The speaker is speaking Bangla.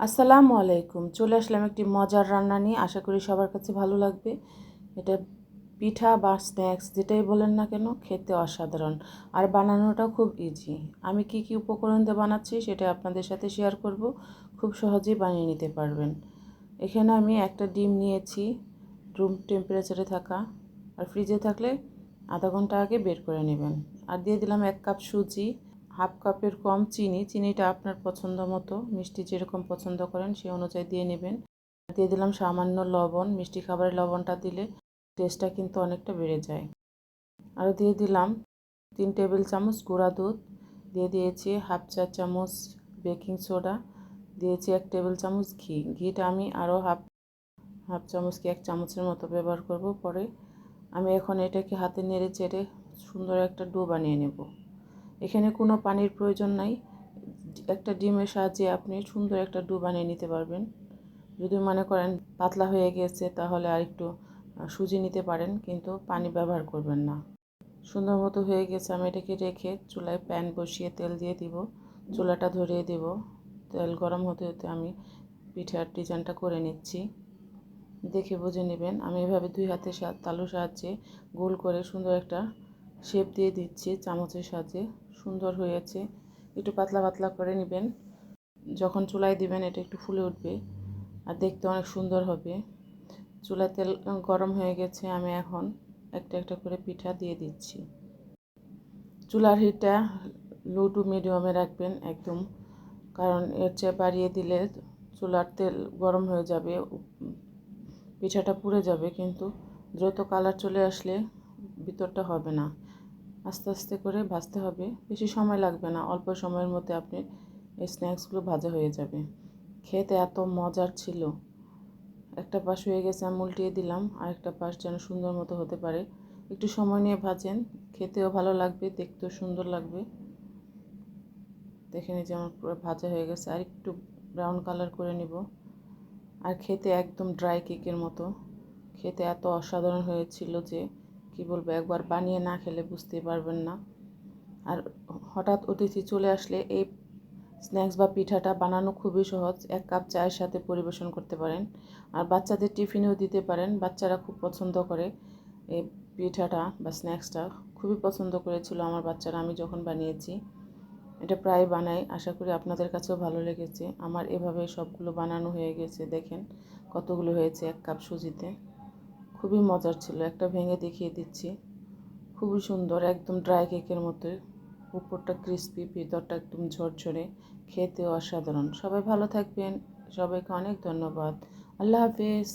আসসালামু আলাইকুম। চলে আসলাম একটি মজার রান্না নিয়ে। আশা করি সবার কাছে ভালো লাগবে। এটা পিঠা বা স্ন্যাক্স যেটাই বলেন না কেন, খেতে অসাধারণ। আর বানানোটা খুব ইজি আমি কি কি উপকরণ দিয়ে বানাচ্ছি সেটা আপনাদের সাথে শেয়ার করব। খুব সহজেই বানিয়ে নিতে পারবেন। এখানে আমি একটা ডিম নিয়েছি রুম টেম্পারেচারে থাকা। আর ফ্রিজে থাকলে আধা ঘণ্টা আগে বের করে নেবেন। আর দিয়ে দিলাম এক কাপ সুজি। হাফ কাপের কম চিনি, চিনিটা আপনার পছন্দ মতো, মিষ্টি যেরকম পছন্দ করেন সেই অনুযায়ী দিয়ে নেবেন। দিয়ে দিলাম সামান্য লবণ, মিষ্টি খাবারের লবণটা দিলে টেস্টটা কিন্তু অনেকটা বেড়ে যায়। আর দিয়ে দিলাম তিন টেবিল চামচ গুঁড়া দুধ, দিয়ে দিয়েছি হাফ চা চামচ বেকিং সোডা, দিয়েছি এক টেবিল চামচ ঘি। ঘিটা আমি আরও হাফ হাফ চামচ কি এক চামচের মতো ব্যবহার করব পরে। আমি এখন এটাকে হাতে নেড়ে চেড়ে সুন্দর একটা ডো বানিয়ে নেব। এখানে কোনো পানির প্রয়োজন নাই। একটা ডিমের সাহায্যে আপনি সুন্দর একটা ডু বানিয়ে নিতে পারবেন। যদি মনে করেন পাতলা হয়ে গেছে, তাহলে আর একটু সুজি নিতে পারেন, কিন্তু পানি ব্যবহার করবেন না। সুন্দর মতো হয়ে গেছে, আমি এটাকে রেখে চুলায় প্যান বসিয়ে তেল দিয়ে দিব। চুলাটা ধরিয়ে দিব। তেল গরম হতে হতে আমি পিঠার ডিজাইনটা করে নিচ্ছি। দেখে বুঝে নেবেন, আমি এভাবে দুই হাতের তালুর সাহায্যে গোল করে সুন্দর একটা শেপ দিয়ে দিচ্ছি, চামচের সাহায্যে। সুন্দর হয়েছে। একটু পাতলা পাতলা করে নেবেন। যখন চুলায় দিবেন, এটা একটু ফুলে উঠবে আর দেখতে অনেক সুন্দর হবে। চুলা তেল গরম হয়ে গেছে, আমি এখন একটা একটা করে পিঠা দিয়ে দিচ্ছি। চুলার হিটটা লো টু মিডিয়ামে রাখবেন একদম, কারণ এর চেয়ে বাড়িয়ে দিলে চুলার তেল গরম হয়ে যাবে, পিঠাটা পুড়ে যাবে, কিন্তু দ্রুত কালার চলে আসলে ভিতরটা হবে না। আস্তে আস্তে করে ভাজতে হবে। বেশি সময় লাগবে না, অল্প সময়ের মধ্যে আপনি এই স্ন্যাক্সগুলো ভাজা হয়ে যাবে। খেতে এত মজার ছিল। একটা পাশ হয়ে গেছে, আমি উল্টিয়ে দিলাম। আর একটা পাশ যেন সুন্দর মতো হতে পারে। একটু সময় নিয়ে ভাজেন। খেতেও ভালো লাগবে, দেখতেও সুন্দর লাগবে। দেখে নিয়ে যেমন পুরো ভাজা হয়ে গেছে। আর একটু ব্রাউন কালার করে নিব। আর খেতে একদম ড্রাই কেকের মতো। খেতে এত অসাধারণ হয়েছিল যে কি বলব, একবার বানিয়ে না খেলে বুঝতেই পারবেন না। আর হঠাৎ অতিথি চলে আসলে এই স্ন্যাক্স বা পিঠাটা বানানো খুবই সহজ। এক কাপ চায়ের সাথে পরিবেশন করতে পারেন। আর বাচ্চাদের টিফিনেও দিতে পারেন। বাচ্চারা খুব পছন্দ করে এই পিঠাটা বা স্ন্যাক্সটা। খুবই পছন্দ করেছিল আমার বাচ্চারা, আমি যখন বানিয়েছি। এটা প্রায় বানাই। আশা করি আপনাদের কাছেও ভালো লেগেছে। আমার এভাবে সবগুলো বানানো হয়ে গেছে, দেখেন কতগুলো হয়েছে এক কাপ সুজিতে। খুবই মজার ছিল, একটা ভেঙে দেখিয়ে দিচ্ছি। খুবই সুন্দর, একদম ড্রাই কেকের মতো। উপরটা ক্রিস্পি ভিতরটা একদম ঝরঝরে খেতে অসাধারণ। সবাই ভালো থাকবেন, সবাইকে অনেক ধন্যবাদ। আল্লাহ হাফিজ।